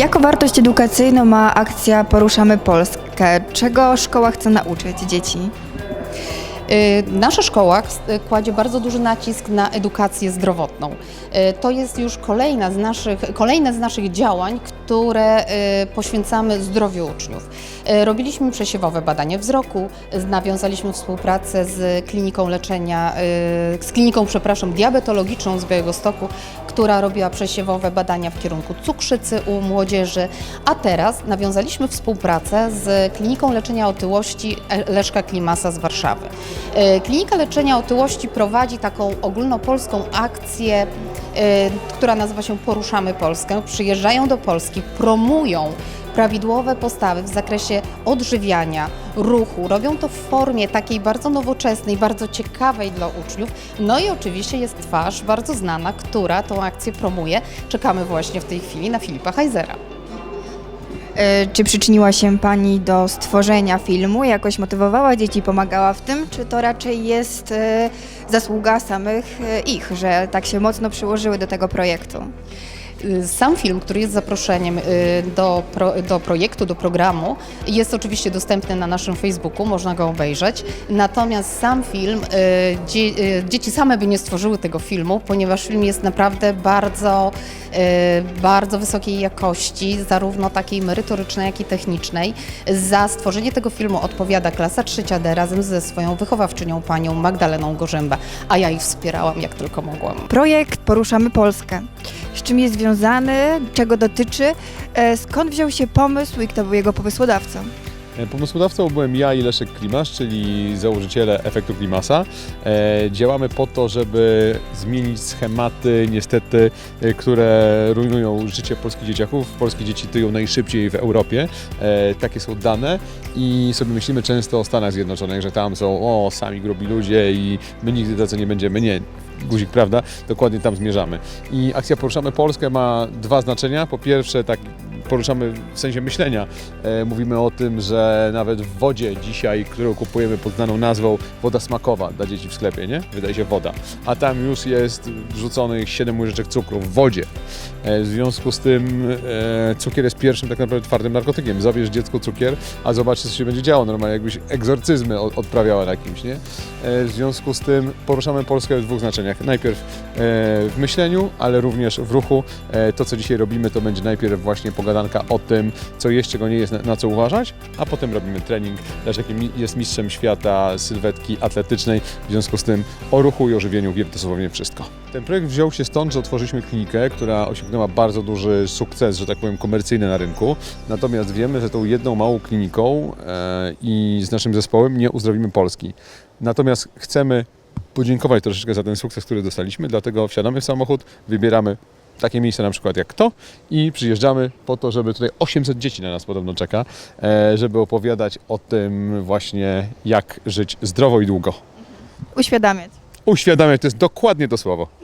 Jaką wartość edukacyjną ma akcja Poruszamy Polskę? Czego szkoła chce nauczyć dzieci? Y, Nasza szkoła y, kładzie bardzo duży nacisk na edukację zdrowotną. Y, To jest już kolejna z naszych, kolejne z naszych działań, które poświęcamy zdrowiu uczniów. Robiliśmy przesiewowe badanie wzroku, nawiązaliśmy współpracę z kliniką leczenia, z kliniką, przepraszam, diabetologiczną z Białegostoku, która robiła przesiewowe badania w kierunku cukrzycy u młodzieży, a teraz nawiązaliśmy współpracę z kliniką leczenia otyłości E- Leszka Klimasa z Warszawy. E, Klinika leczenia otyłości prowadzi taką ogólnopolską akcję, e, która nazywa się Poruszamy Polskę. Przyjeżdżają do Polski, promują prawidłowe postawy w zakresie odżywiania, ruchu. Robią to w formie takiej bardzo nowoczesnej, bardzo ciekawej dla uczniów. No i oczywiście jest twarz bardzo znana, która tą akcję promuje. Czekamy właśnie w tej chwili na Filipa Heizera. E, Czy przyczyniła się Pani do stworzenia filmu? Jakoś motywowała dzieci, pomagała w tym? Czy to raczej jest e, zasługa samych e, ich, że tak się mocno przyłożyły do tego projektu? Y, Sam film, który jest zaproszeniem y, do, do projektu, do programu, jest oczywiście dostępny na naszym Facebooku, można go obejrzeć. Natomiast sam film, y, dzie, dzieci same by nie stworzyły tego filmu, ponieważ film jest naprawdę bardzo, bardzo wysokiej jakości, zarówno takiej merytorycznej, jak i technicznej. Za stworzenie tego filmu odpowiada klasa trzecia D razem ze swoją wychowawczynią, panią Magdaleną Gorzębę, a ja ich wspierałam jak tylko mogłam. Projekt Poruszamy Polskę. Z czym jest związany? Czego dotyczy? E, Skąd wziął się pomysł i kto był jego pomysłodawcą? E, Pomysłodawcą byłem ja i Leszek Klimasz, czyli założyciele efektu Klimasa. E, działamy po to, żeby zmienić schematy, niestety, które rujnują życie polskich dzieciaków. Polskie dzieci tyją najszybciej w Europie. Takie są dane i sobie myślimy często o Stanach Zjednoczonych, że tam są o, sami grubi ludzie i my nigdy tacy nie będziemy. Nie, guzik, prawda? Dokładnie tam zmierzamy. I akcja Poruszamy Polskę ma dwa znaczenia. Po pierwsze, tak poruszamy w sensie myślenia. E, mówimy o tym, że nawet w wodzie dzisiaj, którą kupujemy pod znaną nazwą woda smakowa dla dzieci w sklepie, nie? Wydaje się woda. A tam już jest wrzuconych 7 łyżeczek cukru w wodzie. E, w związku z tym e, cukier jest pierwszym tak naprawdę twardym narkotykiem. Zabierz dziecku cukier, a zobaczcie co się będzie działo. Normalnie jakbyś egzorcyzmy od, odprawiała na kimś, nie? E, w związku z tym poruszamy Polskę w dwóch znaczeniach. Najpierw e, w myśleniu, ale również w ruchu. E, to, co dzisiaj robimy, to będzie najpierw właśnie o tym, co jest, czego nie jest, na, co uważać, a potem robimy trening. Leszek jest mistrzem świata sylwetki atletycznej, w związku z tym o ruchu i o żywieniu wie dosłownie wszystko. Ten projekt wziął się stąd, że otworzyliśmy klinikę, która osiągnęła bardzo duży sukces, że tak powiem, komercyjny na rynku. Natomiast wiemy, że tą jedną małą kliniką e, i z naszym zespołem nie uzdrowimy Polski. Natomiast chcemy podziękować troszeczkę za ten sukces, który dostaliśmy, dlatego wsiadamy w samochód, wybieramy takie miejsce na przykład jak to i przyjeżdżamy po to, żeby tutaj 800 dzieci na nas podobno czeka, e, żeby opowiadać o tym właśnie jak żyć zdrowo i długo. Uświadamiać. Uświadamiać, to jest dokładnie to słowo.